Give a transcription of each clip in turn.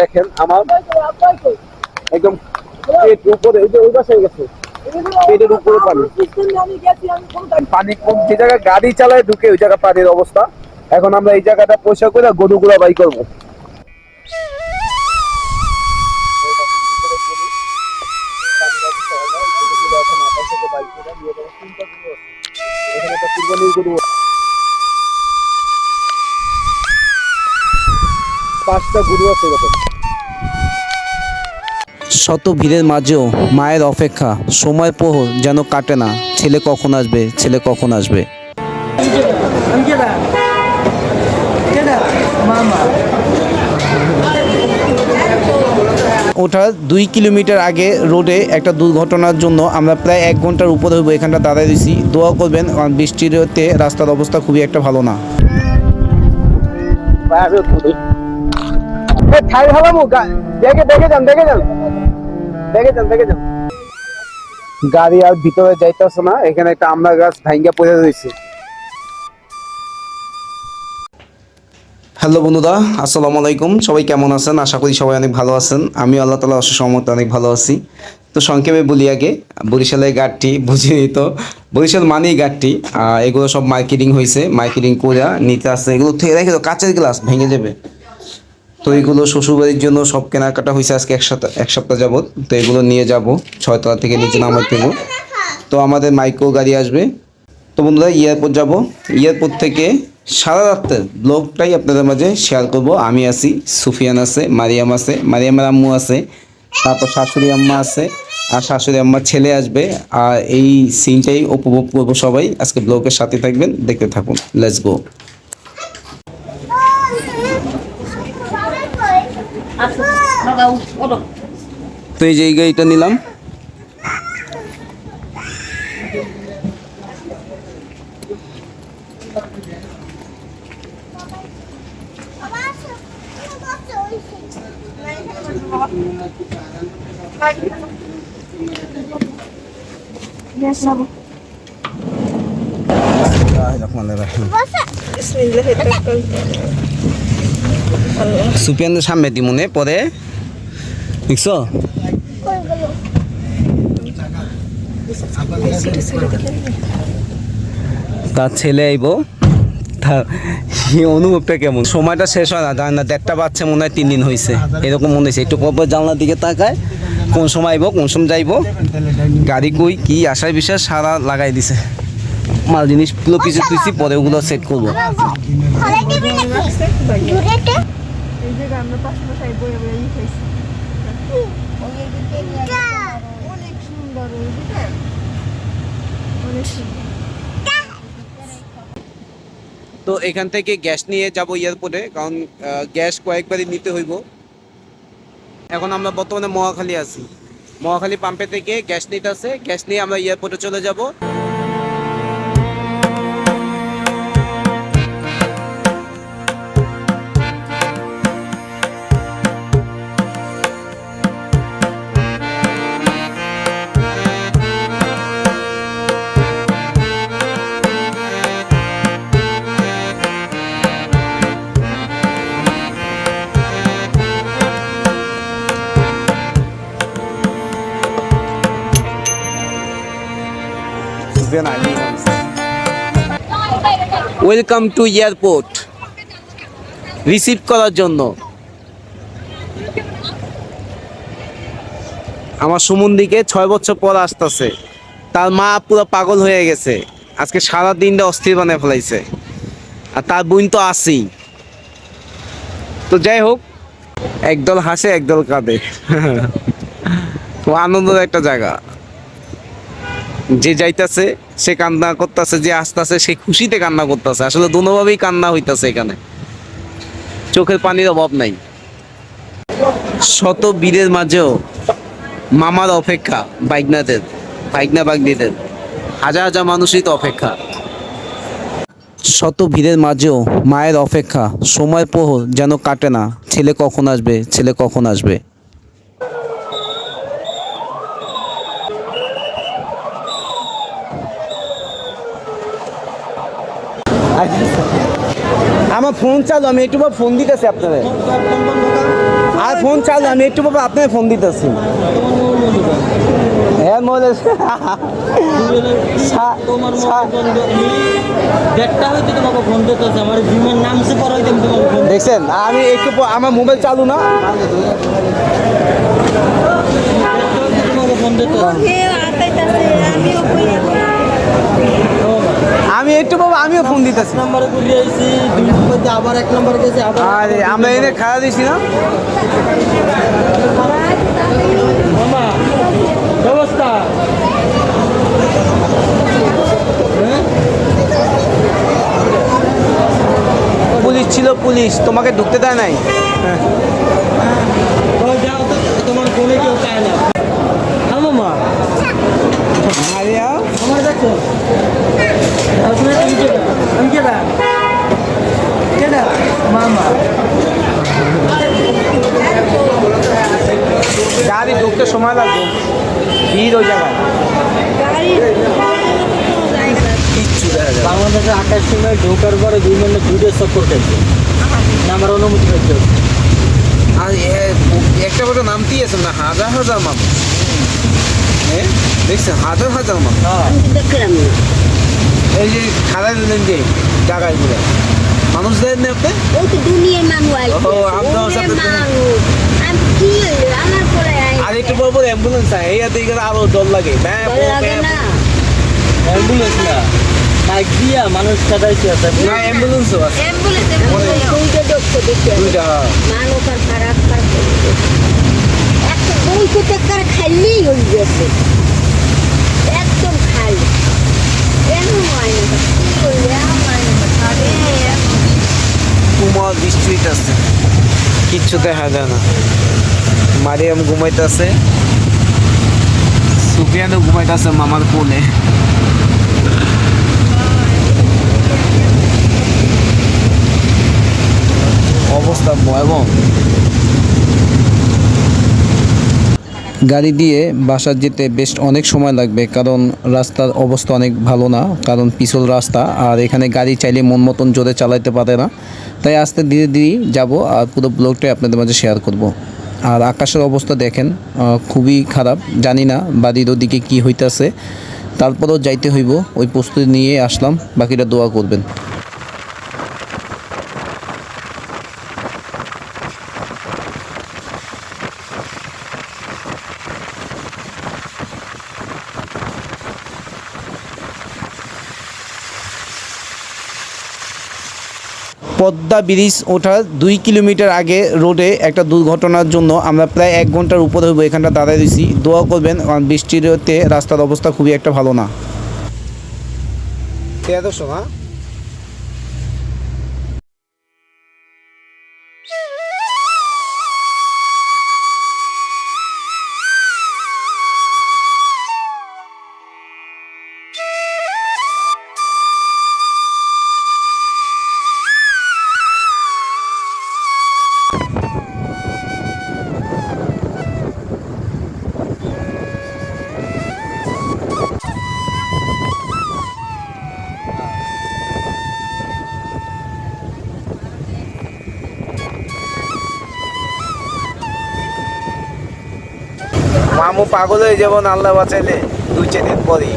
দেখেন আমার একদম পেট উপরে ওই যে ওই পাশে গেছে। পেটের উপরে পানি। পানি কম, যে জায়গায় গাড়ি চালায় ঢুকে, ওই জায়গা পানির অবস্থা। এখন আমরা এই জায়গাটা পয়সা করে গরুগুলা বাই করব। পাঁচটা গরু আছে এরকম। শত ভিড়ের মাঝেও মায়ের অপেক্ষা সময় প্রহর যেন কাটে না। ছেলে কখন আসবে? ছেলে কখন আসবে? ওঠার দুই কিলোমিটার আগে রোডে একটা দুর্ঘটনার জন্য আমরা প্রায় এক ঘণ্টার উপরে হইব, এখানটা দাঁড়ায় দিছি দোয়া করবেন, কারণ বৃষ্টিতে রাস্তার অবস্থা খুবই একটা ভালো না। দেখে দেখে যান দেখে যান। গাড়ি আর ভিতরে যাইতেছে না এখানে একটা আমড়া গাছ ভাঙ্গা পড়ে রয়েছে। হ্যালো বন্ধুরা আসসালামু আলাইকুম। সবাই কেমন আছেন? আশা করি সবাই অনেক ভালো আছেন। আমি আল্লাহ তালা অশেষ সহমতে অনেক ভালো আছি। তো সংক্ষেপে বলি আগে বরিশালের গাড়টি বুঝিনি তো বরিশাল মানেই আহ, এগুলো সব মার্কেটিং হয়েছে মার্কেটিং করে নিতে আসছে। এগুলো থেকে রেখে তো কাঁচের গ্লাস ভেঙে যাবে। তো এগুলো শ্বশুরবাড়ির জন্য সব কেনাকাটা হয়েছে আজকে এক সপ্তাহ এক সপ্তাহ যাবত তো এগুলো নিয়ে যাব, ছয়তলা থেকে নিচে নামাই দেবো। তো আমাদের মাইক্রো গাড়ি আসবে। তো বন্ধুরা, এয়ারপোর্ট যাব। এয়ারপোর্ট থেকে সারা রাত্রে ব্লগটাই আপনাদের মাঝে শেয়ার করব। আমি আছি, সুফিয়ান আছে, মারিয়াম আছে, মারিয়ামের আম্মু আছে, তারপর শাশুড়ি আম্মা আছে, আর শাশুড়ি আম্মার ছেলে আসবে। আর এই সিনটাই উপভোগ করব সবাই। আজকে ব্লগের সাথে থাকবেন, দেখতে থাকুন। লেটস গো তো এই যে এই গাড়িটা নিলাম সুপিয়ানের সামনে দিমুনে পরে। দেখছ? তার ছেলে আইব। অনুভবটা কেমন? সময়টা শেষ হয় না, জানি না, দেড়টা বাচ্চা মনে হয়, তিন দিন হয়েছে এরকম মনে হয়েছে একটু পর জানলার দিকে তাকায়, কোন সময় আইব, কোন সময় যাইব। গাড়ি কই, কি আসার বিষয় সারা লাগাই দিছে। মাল জিনিস জিনিসগুলো পিছিয়ে পিছিয়ে পরে ওগুলো সেট করব। তো এখান থেকে গ্যাস নিয়ে যাব এয়ারপোর্টে কারণ আহ, গ্যাস কয়েকবারই নিতে হইব। এখন আমরা বর্তমানে মহাখালী আছি। মহাখালী পাম্পে থেকে গ্যাস নিতে আছে। গ্যাস নিয়ে আমরা এয়ারপোর্টে চলে যাব। ওয়েলকাম টু এয়ারপোর্ট রিসিভ করার জন্য। আমার সুমন্দিকে ছয় বছর পর আসতেছে। তার মা পুরো পাগল হয়ে গেছে। আজকে সারা দিনটা অস্থির বানিয়ে ফেলাইছে। আর তার বোন তো আসেই তো যাই হোক, একদল হাসে, একদল কাঁদে। আনন্দের একটা জায়গা। যে যাইতাছে, সে কান্না করতেছে, যে আসতেছে, সে খুশিতে কান্না করতেছে। আসলে দুনোভাবেই কান্না হইতাছে এখানে। চোখের পানির অভাব নাই। শত বীরের মাঝেও মামার অপেক্ষা বাইকনাদের বাইকনা বাগনিদের হাজার হাজার মানুষই তো অপেক্ষা। শত ভিড়ের মাঝেও মায়ের অপেক্ষা, সময় প্রহর যেন কাটে না। ছেলে কখন আসবে, ছেলে কখন আসবে? আমার ফোন চালু, আমি একটু ফোন দিতেছি আপনাদের আর ফোন চালু, আমি একটু পর আপনাদের ফোন দিতেছি। হ্যাঁ মনে দেখছেন, আমি একটু আমার মোবাইল চালু না তোমাকে ফোন করতেছে হে আতাইতাছে আমিও কই আমি একটু ফোন দিতেছি? নাম্বারে ঘুরে আইছি দুই নম্বর আবার এক নম্বরে গেছে আবার আরে আমরা এনে খাওয়া দিছি না? মামা ব্যবস্থা। হ্যাঁ পুলিশ ছিল পুলিশ তোমাকে ঢুকতে দেয় নাই? ওই যাও তো তোমার ফোনে কেউ চায় না হ্যাঁ মামা আরে আও। আমার দেখো আসলে তুমি কে আমি কেডা কেডা মামা গাড়ি ঢুকতে সময় লাগবে ভিড় ওই জায়গায় গাড়ি কিচ্ছু দেখা যায় বাংলাদেশে আঠাশ সময় ঢোকার পরে দুই সফর করছে অনুমতি আর একটা করে নামতেই আছে না হাজার হাজার মানুষ। হ্যাঁ দেখছেন হাজার হাজার মানুষ। না। এই যে খারাপ দিলেন যে জায়গায় মানুষ দেন না আপনি? ওই তো দুনিয়ার মানুষ ও, আপনার সাথে দুনিয়ার দুনিয়া- মানুষ আমি কি আমার পরে আর একটু পর পর অ্যাম্বুলেন্স আয়। এই হাতে গেলে আরও ডর লাগে। অ্যাম্বুলেন্স না। বাইক দিয়া মানুষ কাটাইছে আছে না অ্যাম্বুলেন্সও আছে। অ্যাম্বুলেন্সে দুইটা ডক্টর দেখতে দুইটা। মানুষ আর খারাপ কাজ একটা টাকার খাইলেই হয়ে গেছে। একদম খালি কেন হয় না? কি করলে আমার খাবে। কুমার বৃষ্টিতে আছে। কিচ্ছু দেখা যায় না। মারিয়াম ঘুমাইতেছে। সুফিয়ানও ঘুমাইতেছে মামার কোলে অবস্থা ভয়াবহ। গাড়ি দিয়ে বাসার যেতে বেশ অনেক সময় লাগবে, কারণ রাস্তার অবস্থা অনেক ভালো না, কারণ পিছল রাস্তা, আর এখানে গাড়ি চাইলে মন মতন জোরে চালাইতে পারে না। তাই আস্তে ধীরে ধীরে যাব, আর পুরো ব্লগটাই আপনাদের মাঝে শেয়ার করব। আর আকাশের অবস্থা দেখেন খুবই খারাপ, জানি না বাড়ির ওদিকে কী হইতাছে। তারপরেও যাইতে হইব, ওই প্রস্তুতি নিয়ে আসলাম, বাকিটা দোয়া করবেন। পদ্মা ব্রিজ ওঠার দুই কিলোমিটার আগে রোডে একটা দুর্ঘটনার জন্য আমরা প্রায় এক ঘণ্টার উপরে হইব, এখানটা দাঁড়ায় দিয়েছি দোয়া করবেন, কারণ বৃষ্টিতে রাস্তার অবস্থা খুবই একটা ভালো না। তেরোশো হ্যাঁ? মামু পাগল হয়ে যাব আল্লাহ বাঁচাইলে দুই চার দিন পরেই।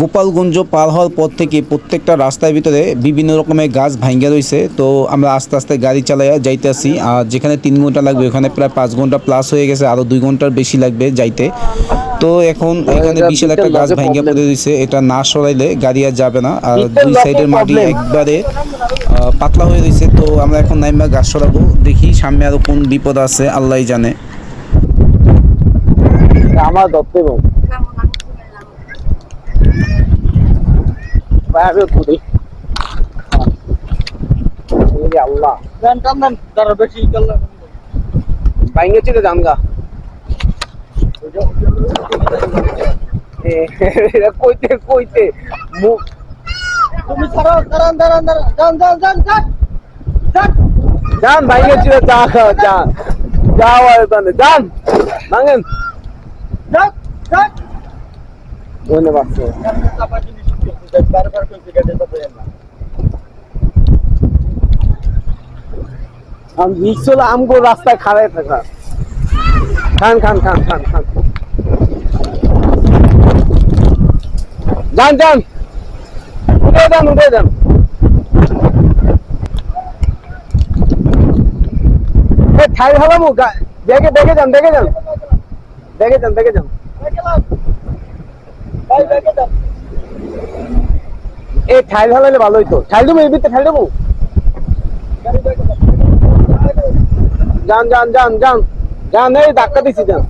গোপালগঞ্জ পার হওয়ার পর থেকে প্রত্যেকটা রাস্তার ভিতরে বিভিন্ন রকমের গাছ ভাঙ্গা রয়েছে। তো আমরা আস্তে আস্তে গাড়ি চালাইয়া যাইতেছি। আর যেখানে তিন ঘণ্টা লাগবে ওখানে প্রায় পাঁচ ঘণ্টা প্লাস হয়ে গেছে আরও দুই ঘণ্টার বেশি লাগবে যাইতে। তো এখন এখানে বিশাল একটা গাছ ভাঙ্গা পড়ে রয়েছে এটা না সরাইলে গাড়ি আর যাবে না। আর দুই সাইডের মাটি একবারে পাতলা হয়ে রয়েছে। তো আমরা এখন নাইমা গাছ সরাবো দেখি সামনে আরও কোন বিপদ আছে আল্লাহ জানে। আমার দত্ত ঘুরি। ওরে আল্লাহ। দেন টান দেন তারা বেশি করলে বাইঙ্গে চিতে জানগা কইতে কইতে মুখ তুমি ছাড়ো দাঁড়ান দাঁড়ান দাঁড়ান যান যান যান যান। যান। যান বাইঙ্গে চিতে চা খাও যান। যাও বানে যান। ভাঙেন। যান যান। ধন্যবাদ চাপা জিনিস বারবার কইতে গেছে তো পেলেন না আমি মিক্সল আমগো রাস্তায় খাড়ায় থাকা। খান খান খান খান খান। যান যান। উঠে যান উঠে যান। ঠাই হলাম দেখে দেখে যান দেখে যান। দেখে যান দেখে যান। ব্যাগে যান। এ ঠাইল হলাইলে ভালো হইতো ঠাইল দেবো এই ভিতরে ঠাইল দেবো যান যান যান যান যান এই ধাক্কা দিছি যান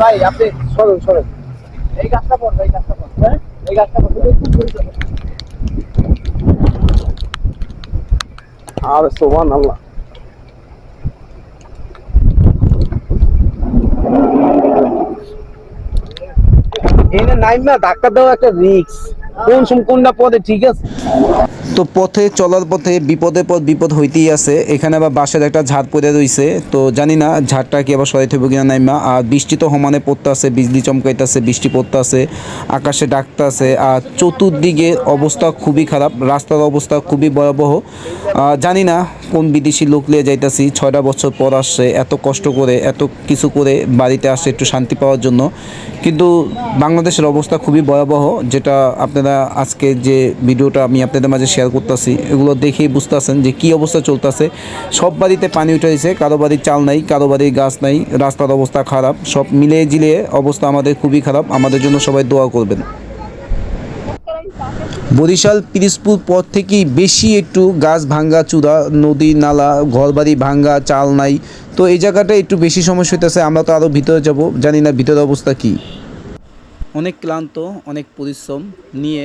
ভাই, আপনি এই গাছটা এই গাছটা এই আল্লাহ এনে না ধাক্কা দেওয়া একটা রিক্স কোন কোনটা পদে ঠিক আছে? তো পথে, চলার পথে বিপদের পথ, বিপদ হইতেই আছে। এখানে আবার বাসের একটা ঝাড় পড়ে রইছে। তো জানি না ঝাড়টা কি আবার সরাইতে হবে কিনা নাইমা আর বৃষ্টি তো সমানে পড়তে আছে বিজলি চমকাইতেছে, বৃষ্টি পড়তে আছে আকাশে ডাকতে আছে আর চতুর্দিকে অবস্থা খুবই খারাপ। রাস্তার অবস্থা খুবই ভয়াবহ। জানি না কোন বিদেশি লোক নিয়ে যাইতাছি। ছয়টা বছর পর আসছে, এত কষ্ট করে, এত কিছু করে বাড়িতে আসছে একটু শান্তি পাওয়ার জন্য। কিন্তু বাংলাদেশের অবস্থা খুবই ভয়াবহ, যেটা আপনারা আজকে যে ভিডিওটা আমি আপনাদের মাঝে শেয়ার করতেছি, এগুলো দেখেই বুঝতেছেন যে কী অবস্থা চলতেছে। সব বাড়িতে পানি উঠে গেছে, কারও বাড়ির চাল নাই, কারও বাড়ির গাছ নাই, রাস্তার অবস্থা খারাপ, সব মিলিয়ে জিলিয়ে অবস্থা আমাদের খুবই খারাপ, আমাদের জন্য সবাই দোয়া করবেন। বরিশাল পিরিজপুর পর থেকেই বেশি একটু গাছ ভাঙ্গা, চূড়া, নদী, নালা, ঘরবাড়ি ভাঙ্গা, চাল নাই। তো এই জায়গাটা একটু বেশি সমস্যা হইতেছে, আমরা তো আরও ভিতরে যাব, জানি না ভিতরের অবস্থা কি। অনেক ক্লান্ত, অনেক পরিশ্রম নিয়ে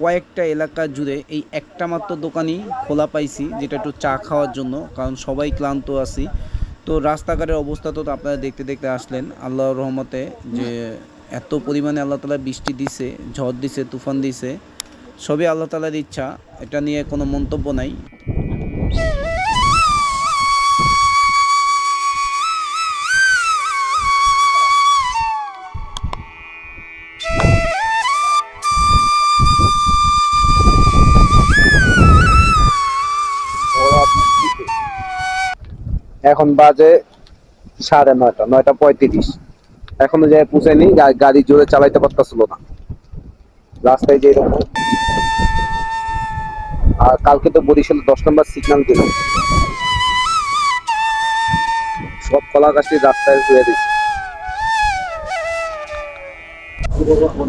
কয়েকটা এলাকা জুড়ে এই একটা মাত্র দোকানই খোলা পাইছি, যেটা একটু চা খাওয়ার জন্য, কারণ সবাই ক্লান্ত আছি। তো রাস্তাঘাটের অবস্থা তো আপনারা দেখতে দেখতে আসলেন, আল্লাহর রহমতে যে এত পরিমাণে আল্লাহ তালা বৃষ্টি দিছে, ঝড় দিছে, তুফান দিছে, সবই আল্লাহ তালার ইচ্ছা, এটা নিয়ে কোনো মন্তব্য নাই। এখন বাজে সাড়ে নয়টা নয়টা পঁয়ত্রিশ। এখনও যাই গা- গাড়ি জোরে চালাইতে পারতেছিল না। রাস্তায় যে আর কালকে তো বরিশালে দশ নম্বর সিগন্যাল দিল। সব কলা গাছটি রাস্তায় ধুয়ে দিচ্ছে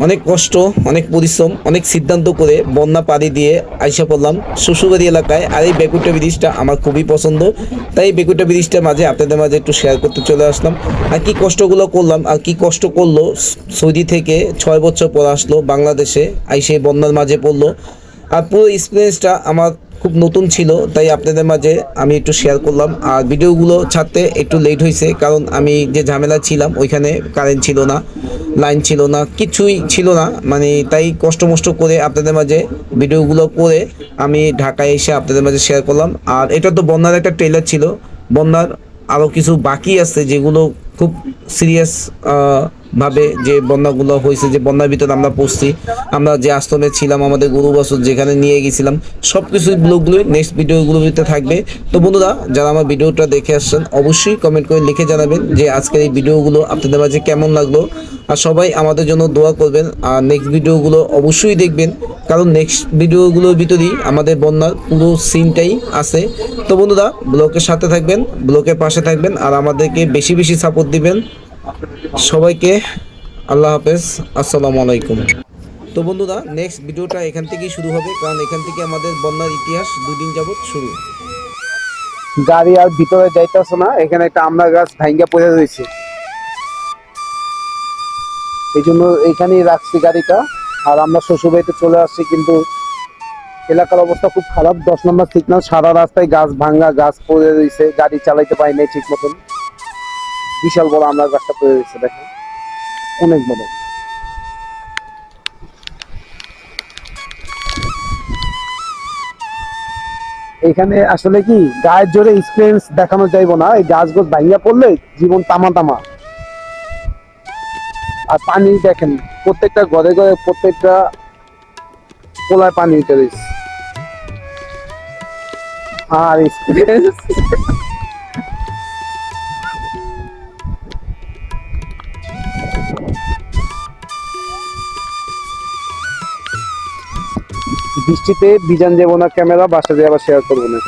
অনেক কষ্ট, অনেক পরিশ্রম, অনেক সিদ্ধান্ত করে বন্যা পাড়ি দিয়ে আইসা পড়লাম। শ্বশুরবাড়ি এলাকায় আর এই বেকুটা ব্রিজটা আমার খুবই পছন্দ। তাই এই বেকুটা ব্রিজটার মাঝে আপনাদের মাঝে একটু শেয়ার করতে চলে আসলাম। আর কি কষ্টগুলো করলাম, আর কি কষ্ট করল, সৌদি থেকে ছয় বছর পর আসলো বাংলাদেশে, আইসে বন্যার মাঝে পড়ল। আর পুরো এক্সপিরিয়েন্সটা আমার খুব নতুন ছিল, তাই আপনাদের মাঝে আমি একটু শেয়ার করলাম। আর ভিডিওগুলো ছাড়তে একটু লেট হয়েছে, কারণ আমি যে ঝামেলা ছিলাম, ওইখানে কারেন্ট ছিল না লাইন ছিল না, কিছুই ছিল না। মানে তাই কষ্ট মষ্ট করে আপনাদের মাঝে ভিডিওগুলো করে আমি ঢাকায় এসে আপনাদের মাঝে শেয়ার করলাম। আর এটা তো বন্যার একটা ট্রেলার ছিল, বন্যার আরও কিছু বাকি আছে যেগুলো খুব সিরিয়াস ভাবে যে বন্যাগুলো হয়েছে, যে বন্যার ভিতরে আমরা পড়ছি, আমরা যে আশ্রমে ছিলাম, আমাদের গরু বছর যেখানে নিয়ে গেছিলাম সব কিছু ব্লগগুলোই নেক্সট ভিডিওগুলোর ভিতরে থাকবে। তো বন্ধুরা, যারা আমার ভিডিওটা দেখে আসছেন, অবশ্যই কমেন্ট করে লিখে জানাবেন যে আজকের এই ভিডিওগুলো আপনাদের মাঝে কেমন লাগল। আর সবাই আমাদের জন্য দোয়া করবেন, আর নেক্সট ভিডিওগুলো অবশ্যই দেখবেন, কারণ নেক্সট ভিডিওগুলোর ভিতরেই আমাদের বন্যার পুরো সিনটাই আছে। তো বন্ধুরা, ব্লকের সাথে থাকবেন, ব্লকের পাশে থাকবেন, আর আমাদেরকে বেশি বেশি সাপোর্ট দিবেন। সবাইকে আল্লাহ হাফেজ, আসসালামু আলাইকুম। তো বন্ধুরা নেক্সট ভিডিওটা এখান থেকেই শুরু হবে, কারণ এখান থেকে আমাদের বন্যার ইতিহাস দুদিন যাবত শুরু। গাড়ি আর ভিতরে যাইতেছে না, এখানে একটা আমড়া গাছ ভাঙ্গা পড়ে রয়েছে। এই জন্য এখানেই রাখছি গাড়িটা, আর আমরা শ্বশুরবাড়িতে চলে আসছি, কিন্তু এলাকার অবস্থা খুব খারাপ। দশ নম্বর সিগন্যাল সারা রাস্তায় গাছ ভাঙ্গা গাছ পড়ে রয়েছে, গাড়ি চালাইতে পারি নাই ঠিক মতন। বিশাল বড় আমড়া গাছটা পড়ে রয়েছে, দেখেন। অনেক বড়। এখানে আসলে কি, গায়ের জোরে এক্সপিরিয়েন্স দেখানো যাইব না। এই গাছ গোছ ভাঙ্গা পড়লে জীবন তামা তামা। আর পানি দেখেন, প্রত্যেকটা ঘরে ঘরে প্রত্যেকটা কোলায় পানি উঠে রয়েছে। আর এক্সপিরিয়েন্স বৃষ্টিতে বিজান যাব না ক্যামেরা বাসা আবার শেয়ার করব না।